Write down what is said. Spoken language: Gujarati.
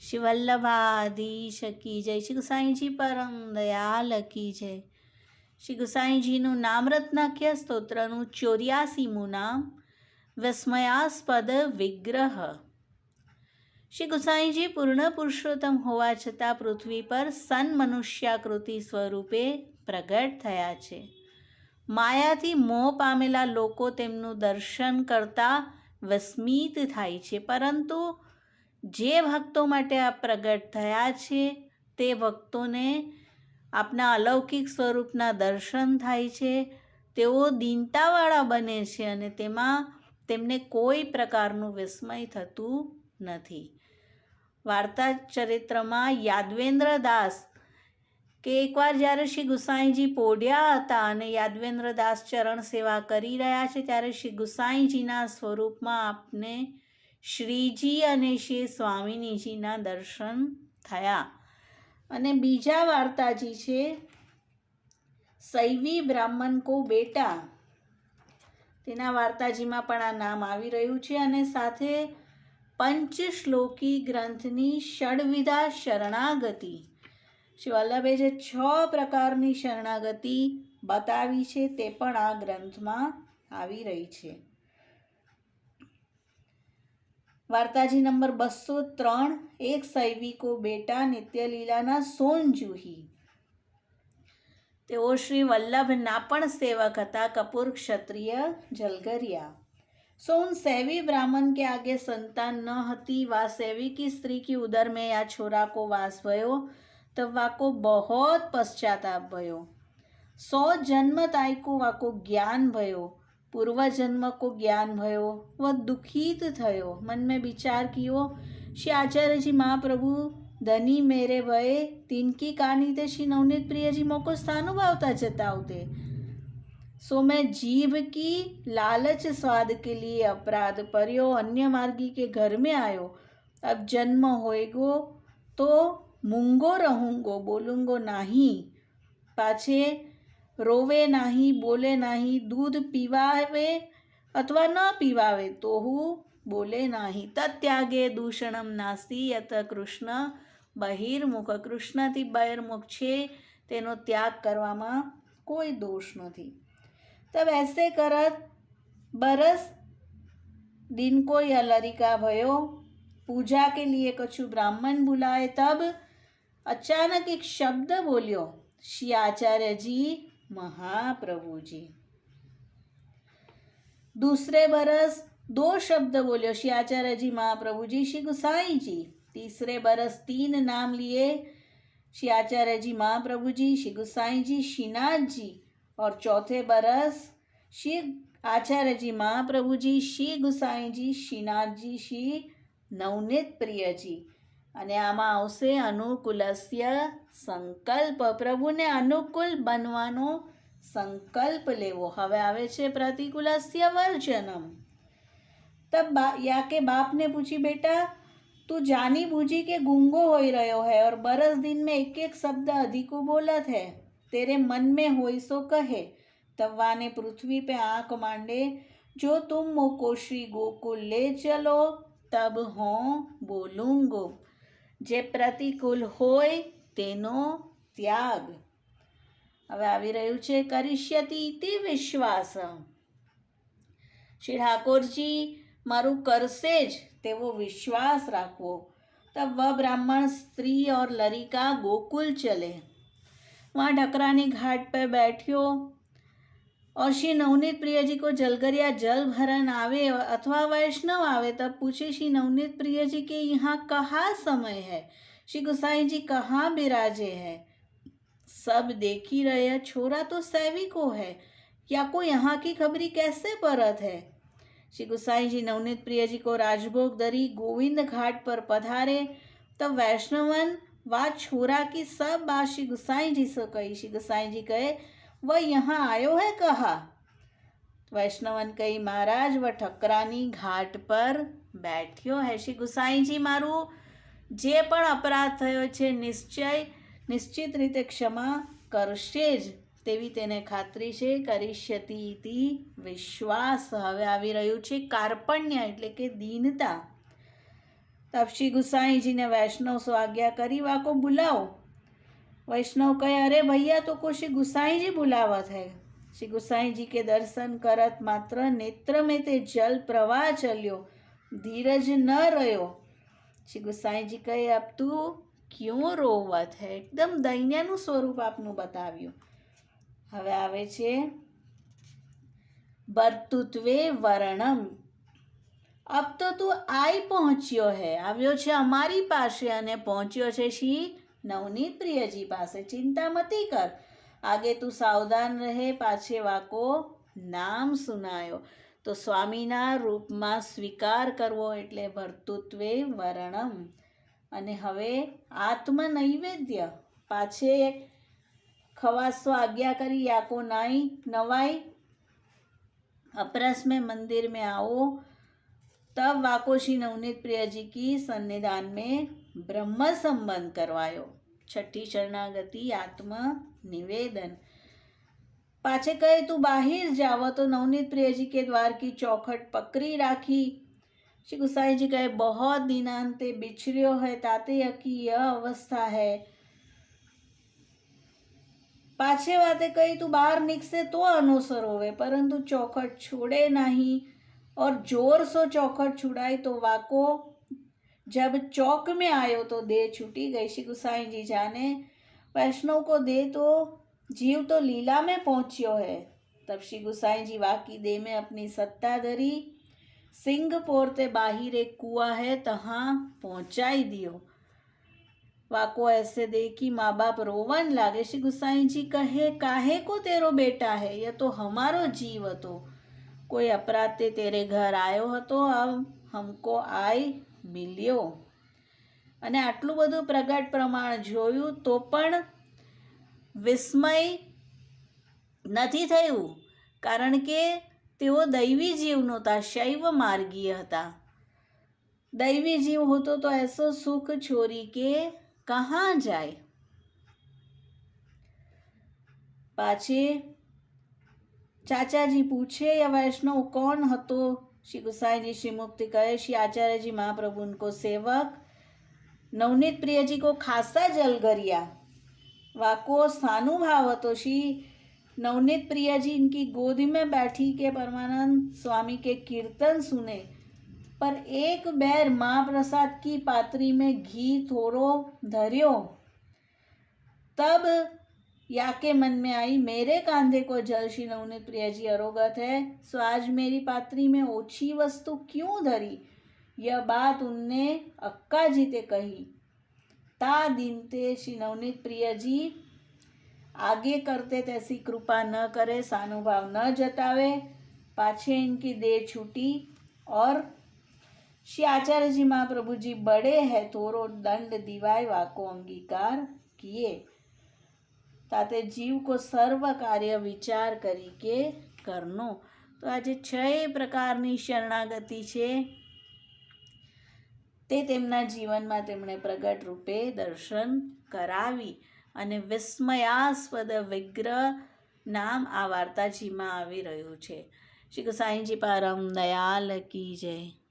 શ્રી વલ્લભાધીશ કી જય. શ્રી ગુસાઈજી પરમ દયાલ કી જય. શ્રી ગુસાઈજીનું નામરત્નાખ્ય સ્તોત્રનું ચોર્યાસીમું નામ વિસ્મયાસ્પદ વિગ્રહ. શ્રી ગુસાઈજી પૂર્ણ પુરુષોત્તમ હોવા છતાં પૃથ્વી પર સન મનુષ્યાકૃતિ સ્વરૂપે પ્રગટ થયા છે. માયાથી મોહ પામેલા લોકો તેમનું દર્શન કરતા વિસ્મિત થાય છે. પરંતુ જે ભક્તો માટે આ પ્રગટ થયા છે, તે ભક્તોને આપના અલૌકિક સ્વરૂપના દર્શન થાય છે, તેઓ દીનતાવાળા બને છે અને તેમાં તેમને કોઈ પ્રકારનું વિસ્મય થતું નથી. વાર્તા ચરિત્રમાં યાદવેન્દ્ર દાસ કે એકવાર જ્યારે શ્રી ગુસાઈજી પોઢ્યા હતા અને યાદવેન્દ્ર દાસ ચરણ સેવા કરી રહ્યા છે, ત્યારે શ્રી ગુસાઈજીના સ્વરૂપમાં આપને શ્રીજી અને શ્રી સ્વામિનીજીના દર્શન થયા. અને બીજા વાર્તાજી છે સૈવી બ્રાહ્મણ કો બેટા. તેના વાર્તાજીમાં પણ આ નામ આવી રહ્યું છે અને સાથે પંચ શ્લોકી ગ્રંથની ષડવિધા શરણાગતિ. શ્રી વલ્લભે જે છ પ્રકારની શરણાગતિ બતાવી છે તે પણ આ ગ્રંથમાં આવી રહી છે. વાર્તાજી નંબર બસો ત્રણ એક સૈવિકો બેટા નિત્યલીલાના સોનજુહી તેઓ શ્રી વલ્લભના પણ સેવક હતા કપૂર ક્ષત્રિય જલગરિયા सोन सैवी ब्राह्मण के आगे संतान न हती वा सैवी की स्त्री की उदर में या छोरा को वास भयो तब वाको बहुत पश्चाताप भयो सौ जन्म ताई को वाको ज्ञान भयो पूर्वजन्म को ज्ञान भयो व दुखित थयो मन में विचार कियो, श्री आचार्य जी महाप्रभु, धनी मेरे भय, तिनकी कहानी थे श्री नवनीत प्रिय जी मोको स्थानुभावता जताऊते सो मैं जीव की लालच स्वाद के लिए अपराध परियो, अन्य मार्गी के घर में आयो। अब जन्म होएगो तो मुंगो रहूंगो, बोलूंगो नाही। पाछे રોવે નહીં, બોલે નહીં, દૂધ પીવાવે અથવા ન પીવાવે તો હું બોલે નહીં. તત્યાગે દૂષણમ નાસ્તિ યત કૃષ્ણ બહિર્મુખ. કૃષ્ણથી બહિર્મુખ છે, તેનો ત્યાગ કરવામાં કોઈ દોષ નથી. તબ એસે કરત બરસ દિન કોઈ અલરિકા ભયો. પૂજા કે લીએ કછું બ્રાહ્મણ બુલાય તબ અચાનક એક શબ્દ બોલ્યો. શ્રી આચાર્યજી महाप्रभु जी दूसरे बरस दो शब्द बोलियो श्री आचार्य जी महाप्रभु जी श्री गुसाई जी तीसरे बरस तीन नाम लिए श्री आचार्य जी महाप्रभु जी श्री गुसाई जी श्रीनाथ जी और चौथे बरस श्री आचार्य जी महाप्रभु जी श्री गुसाई जी श्रीनाथ जी श्री नवनीत प्रिय जी અને આમાં આવશે અનુકૂલસ્ય સંકલ્પ પ્રભુને અનુકૂળ બનવાનો સંકલ્પ લેવો હવે આવે છે પ્રતિકૂલસ્ય વર્જનમ તબ બા યા કે बाप ने पूछी बेटा तू जानी बूझी के गूंगो हो रहो है और बरस दिन में एक एक शब्द अधिको बोलत है तेरे मन में होई सो कहे तवा ने पृथ्वी पे आंख मांडे जो तुम मोको श्री गोकुल ले चलो તબ હું બોલુંગો જે પ્રતિકૂળ હોય તેનો ત્યાગ હવે આવી રહ્યું છે કરિષ્યતિ ઇતિ વિશ્વાસ શ્રી ઠાકોરજી મારું કરશે જ તેવો વિશ્વાસ રાખવો तब वह ब्राह्मण स्त्री और लड़िका गोकुल चले वहाँ ढकरानी घाट पर बैठियो और श्री नवनीत प्रिय जी को जलगरिया जल भरन आवे अथवा वैष्णव आवे, तब पूछे श्री नवनीत प्रिय जी के यहाँ कहाँ समय है? श्री गुसाई जी कहाँ बिराजे है? सब देख ही रहे छोरा तो सैविको है। या को यहाँ की खबरी कैसे परत है? श्री गुसाई जी नवनीत प्रिय जी को राजभोग दरी गोविंद घाट पर पधारे, तब वैष्णवन वा छोरा की सब बात श्री गुसाई जी से कही। श्री गुसाई जी कहे वह यहाँ आयो है कहा? વૈષ્ણવન કહી મહારાજ વ ઠકરાની ઘાટ પર બેઠ્યો હે શ્રી ગુસાઈજી મારું જે પણ અપરાધ થયો છે નિશ્ચય નિશ્ચિત રીતે ક્ષમા કરશે જ તેવી તેને ખાતરી છે કરીષ્યતી વિશ્વાસ. હવે આવી રહ્યું છે કાર્પણ્ય, એટલે કે દીનતા. તપશી ગુસાઈજીને વૈષ્ણવ સ્વાજ્ઞા કરી, વાકો બોલાવો. વૈષ્ણવ કહે, અરે ભૈયા, તો કોઈ શ્રી ગુસાઈજી બોલાવા થાય શ્રી ગુસાઈજી કે, દર્શન કરત માત્ર નેત્ર મેં તે જલ પ્રવાહ ચલ્યો, ધીરજ ન રહ્યો. શ્રી ગુસાઈજી કહે આપ તું ક્યું રોવા થાય એકદમ દૈન્યાનું સ્વરૂપ આપનું બતાવ્યું. હવે આવે છે વર્તુત્વે વર્ણમ. અબ તો તું આઈ પહોંચ્યો હે, આવ્યો છે અમારી પાસે અને પહોંચ્યો છે શ્રી નવનીત પ્રિયજી પાસે ચિંતા મતી કર. આગે તું સાવધાન રહે, પાછે વાકો નામ સુનાયો. તો સ્વામીના રૂપમાં સ્વીકાર કરવો એટલે વર્તુત્વે વરણમ. અને હવે આત્મનૈવેદ્ય. પાછે ખવાસો આજ્ઞા કરી, યાકો નાઈ, નવાઈ. અપરસ મેં મંદિર મેં આવો तब वाकोशी नवनीत प्रिया जी की सन्निधान में ब्रह्म संबंध करवायो। छठी शरणागति, आत्म निवेदन। पाचे कहे, तू बाहर जाओ तो नवनीत प्रिया जी के द्वार की चौखट पकड़ी राखी। श्री गुसाई जी कहे, बहुत दिनांत बिछरियो है, ताते की यह अवस्था है। पाचे बातें कही, तू बाहर निकसे तो अनुसर होवे, परंतु चौखट छोड़े नहीं। और ज़ोर सो चौखट छुड़ाई तो वाको। जब चौक में आयो तो देह छूटी गई। श्री गुसाई जी जाने, वैष्णव को दे तो जीव तो लीला में पहुंचियो है। तब श्री गुसाई जी वाकी देह में अपनी सत्ता धरी। सिंह पोरते बाहिर एक कुआ है, तहाँ पहुंचाई दियो। वाको ऐसे देखी माँ बाप रोवन लागे। श्री गुसाई जी कहे, काहे को तेरो बेटा है? यह तो हमारो जीव હતો કોઈ અપરાતે તેરે ઘર આવ્યો હતો આમ હમકો આય મિલ્યો. અને આટલું બધું પ્રગટ પ્રમાણ જોયું તો પણ વિસ્મય નથી થયું, કારણ કે તેઓ દૈવી જીવ નહોતા, શૈવ માર્ગીય હતા. દૈવી જીવ હોતો તો એસો સુખ છોરી કે કહા જાય? પાછી चाचा जी पूछे या वैष्णव कौन हतो श्री गुसाई जी श्री मुक्ति कहे श्री आचार्य जी महाप्रभु उनको सेवक नवनीत प्रिय जी को खासा जलगरिया वाको सानुभाव तो श्री नवनीत प्रिय जी इनकी गोद में बैठी के परमानंद स्वामी के कीर्तन सुने पर एक बैर महाप्रसाद की पात्री में घी थोड़ो धरियो तब या के मन में आई, मेरे कांधे को जल श्री नवनीत प्रिय जी अरोगत है, सो आज मेरी पात्री में ओछी वस्तु क्यों धरी? यह बात उनने अक्का जी ते कही। ता दिन ते श्री नवनीत प्रिय जी आगे करते तैसी कृपा न करे, सानुभाव न जतावे, पाछे इनकी देह छूटी, और श्री आचार्य जी महाप्रभु जी बड़े है थोरो दंड दिवाय वाको अंगीकार किए। તાતે જીવ કો સર્વ કાર્ય વિચાર કરી કે કરનો. તો આજે છ પ્રકારની શરણાગતિ છે. તે તેમના જીવનમાં તેમણે પ્રગટ રૂપે દર્શન કરાવી અને વિસ્મયાસ્પદ વિગ્રહ નામ આ વાર્તાજીમાં આવી રહ્યું છે. શ્રી સાંઈજી પારમ દયાલ કી જય.